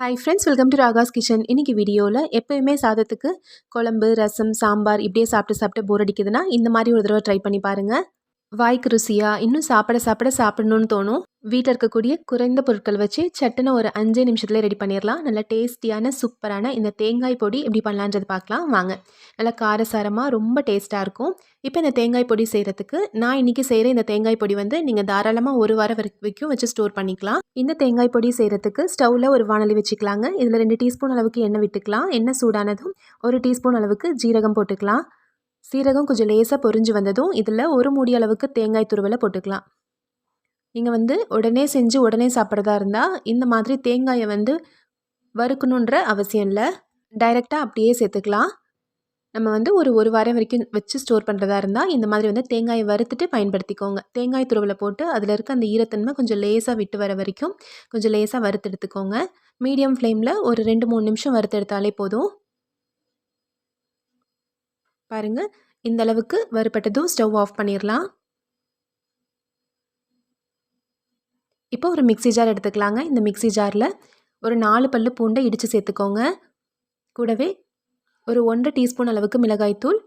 Hi friends welcome to Raga's kitchen இன்றைக்கி வீடியோவில் எப்போயுமே சாதத்துக்கு குழம்பு ரசம் சாம்பார் இப்படியே சாப்பிட்டு சாப்பிட்டு போர் அடிக்குதுன்னா இந்த மாதிரி ஒரு தடவை ட்ரை பண்ணி பாருங்கள் வாய்க்கு ருசியாக இன்னும் சாப்பிட சாப்பிட சாப்பிடணும்னு தோணும். வீட்டில் இருக்கக்கூடிய குறைந்த பொருட்கள் வச்சு சட்டுன்னு ஒரு அஞ்சே நிமிஷத்தில் ரெடி பண்ணிடலாம். நல்லா டேஸ்டியான சூப்பரான இந்த தேங்காய் பொடி எப்படி பண்ணலான்றது பார்க்கலாம். வாங்க. நல்லா காரசாரமாக ரொம்ப டேஸ்ட்டாக இருக்கும். இப்போ இந்த தேங்காய் பொடி செய்கிறதுக்கு நான் இன்றைக்கி செய்கிற இந்த தேங்காய் பொடி வந்து நீங்கள் தாராளமாக ஒரு வாரம் வரைக்கும் வச்சு ஸ்டோர் பண்ணிக்கலாம். இந்த தேங்காய் பொடி செய்கிறதுக்கு ஸ்டவ்வில் ஒரு வானொலி வச்சுக்கலாங்க. இதில் ரெண்டு டீஸ்பூன் அளவுக்கு எண்ணெய் விட்டுக்கலாம். எண்ணெய் சூடானதும் ஒரு டீஸ்பூன் அளவுக்கு ஜீரகம் போட்டுக்கலாம். சீரகம் கொஞ்சம் லேசாக பொரிஞ்சு வந்ததும் இதில் ஒரு மூடி அளவுக்கு தேங்காய் துருவலை போட்டுக்கலாம். நீங்கள் வந்து உடனே செஞ்சு உடனே சாப்பிட்றதா இருந்தால் இந்த மாதிரி தேங்காயை வந்து வறுக்கணுன்ற அவசியம் இல்லை. டைரெக்டாக அப்படியே சேர்த்துக்கலாம். நம்ம வந்து ஒரு ஒரு வாரம் வரைக்கும் வச்சு ஸ்டோர் பண்ணுறதா இருந்தால் இந்த மாதிரி வந்து தேங்காயை வறுத்துட்டு பயன்படுத்திக்கோங்க. தேங்காய் துருவில் போட்டு அதில் இருக்க அந்த ஈரத்தன்மை கொஞ்சம் லேசாக விட்டு வர வரைக்கும் கொஞ்சம் லேசாக வறுத்து எடுத்துக்கோங்க. மீடியம் ஃப்ளேமில் ஒரு ரெண்டு மூணு நிமிஷம் வறுத்து எடுத்தாலே போதும். பாருங்கள் இந்த அளவுக்கு வறுப்பட்டதும் ஸ்டவ் ஆஃப் பண்ணிடலாம் இப்போ ஒரு மிக்சி ஜார் எடுத்துக்கலாங்க. இந்த மிக்சி ஜாரில் ஒரு நாலு பல்லு பூண்டை இடித்து சேர்த்துக்கோங்க. கூடவே ஒரு ஒன்றரை டீஸ்பூன் அளவுக்கு மிளகாய்த்தூள்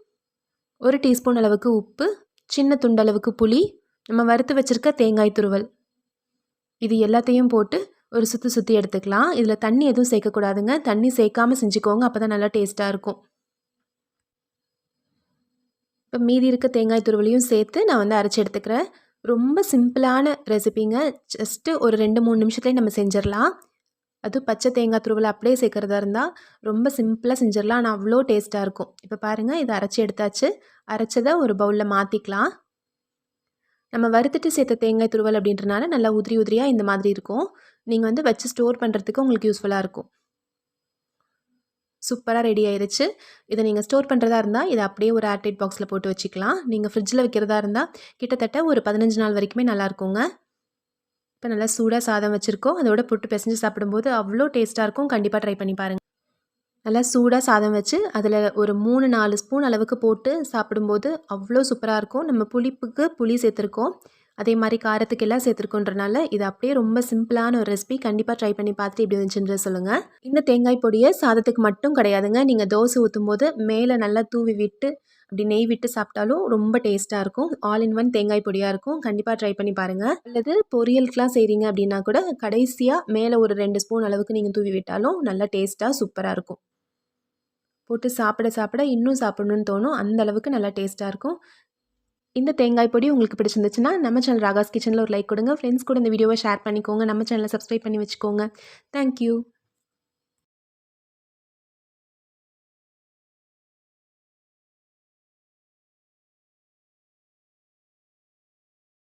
ஒரு டீஸ்பூன் அளவுக்கு உப்பு சின்ன துண்டளவுக்கு புளி நம்ம வறுத்து வச்சுருக்க தேங்காய் துருவல். இது எல்லாத்தையும் போட்டு ஒரு சுற்றி சுற்றி எடுத்துக்கலாம். இதில் தண்ணி எதுவும் சேர்க்கக்கூடாதுங்க. தண்ணி சேர்க்காமல் செஞ்சுக்கோங்க அப்போ தான் நல்லா டேஸ்ட்டாக இருக்கும். இப்போ மீதி இருக்க தேங்காய் துருவலையும் சேர்த்து நான் வந்து அரைச்சி எடுத்துக்கிறேன். ரொம்ப சிம்பிளான ரெசிபிங்க. ஜஸ்ட்டு ஒரு ரெண்டு மூணு நிமிஷத்துலேயே நம்ம செஞ்சிடலாம். அதுவும் பச்சை தேங்காய் துருவலை அப்படியே சேர்க்குறதா இருந்தால் ரொம்ப சிம்பிளாக செஞ்சிடலாம். ஆனால் அவ்வளோ டேஸ்ட்டாக இருக்கும். இப்போ பாருங்கள் இதை அரைச்சி எடுத்தாச்சு. அரைச்சதை ஒரு பவுலில் மாற்றிக்கலாம் நம்ம வறுத்துட்டு சேர்த்த தேங்காய் துருவல் அப்படின்றனால நல்லா உதிரி உதிரியாக இந்த மாதிரி இருக்கும். நீங்கள் வந்து வச்சு ஸ்டோர் பண்ணுறதுக்கு உங்களுக்கு யூஸ்ஃபுல்லாக இருக்கும். சூப்பராக ரெடி ஆயிடுச்சு இதை நீங்கள் ஸ்டோர் பண்ணுறதா இருந்தால் இதை அப்படியே ஒரு ஏர்டைட் பாக்ஸில் போட்டு வச்சுக்கலாம். நீங்கள் ஃப்ரிட்ஜில் வைக்கிறதா இருந்தால் கிட்டத்தட்ட ஒரு பதினஞ்சு நாள் வரைக்குமே நல்லாயிருக்குங்க இப்போ நல்லா சூடாக சாதம் வச்சுருக்கோம். அதோட புட்டு பிசைஞ்சு சாப்பிடும்போது அவ்வளோ டேஸ்ட்டாக இருக்கும். கண்டிப்பாக ட்ரை பண்ணி பாருங்கள் நல்லா சூடாக சாதம் வச்சு அதில் ஒரு மூணு நாலு ஸ்பூன் அளவுக்கு போட்டு சாப்பிடும்போது அவ்வளோ சூப்பராக இருக்கும். நம்ம புளிப்புக்கு புளி சேர்த்துருக்கோம். அதே மாதிரி காரத்துக்கு எல்லாம் சேர்த்துருக்கோன்றனால இது அப்படியே ரொம்ப சிம்பிளான ஒரு ரெசிபி கண்டிப்பாக ட்ரை பண்ணி பார்த்துட்டு இப்படி வந்துச்சுன்ற சொல்லுங்கள் இந்த தேங்காய் பொடியை சாதத்துக்கு மட்டும் கிடையாதுங்க. நீங்கள் தோசை ஊற்றும் போது மேலே நல்லா தூவி விட்டு அப்படி நெய் விட்டு சாப்பிட்டாலும் ரொம்ப டேஸ்ட்டாக இருக்கும். ஆல் இன் ஒன் தேங்காய் பொடியாக இருக்கும். கண்டிப்பாக ட்ரை பண்ணி பாருங்கள் அல்லது பொரியலுக்குலாம் செய்கிறீங்க அப்படின்னா கூட கடைசியாக மேலே ஒரு ரெண்டு ஸ்பூன் அளவுக்கு நீங்கள் தூவி விட்டாலும் நல்லா டேஸ்ட்டாக சூப்பராக இருக்கும். போட்டு சாப்பிட சாப்பிட இன்னும் சாப்பிடணுன்னு தோணும். அந்த அளவுக்கு நல்லா டேஸ்ட்டாக இருக்கும். இந்த தேங்காய் பொடி உங்களுக்கு பிடிச்சிருந்துச்சுன்னா நம்ம சேனல் ராகாஸ் கிச்சனில் ஒரு லைக் கொடுங்க. ஃப்ரெண்ட்ஸ் கூட இந்த வீடியோவை ஷேர் பண்ணிக்கோங்க. நம்ம சேனலை சப்ஸ்கிரைப் பண்ணி வச்சுக்கோங்க. தேங்க்யூ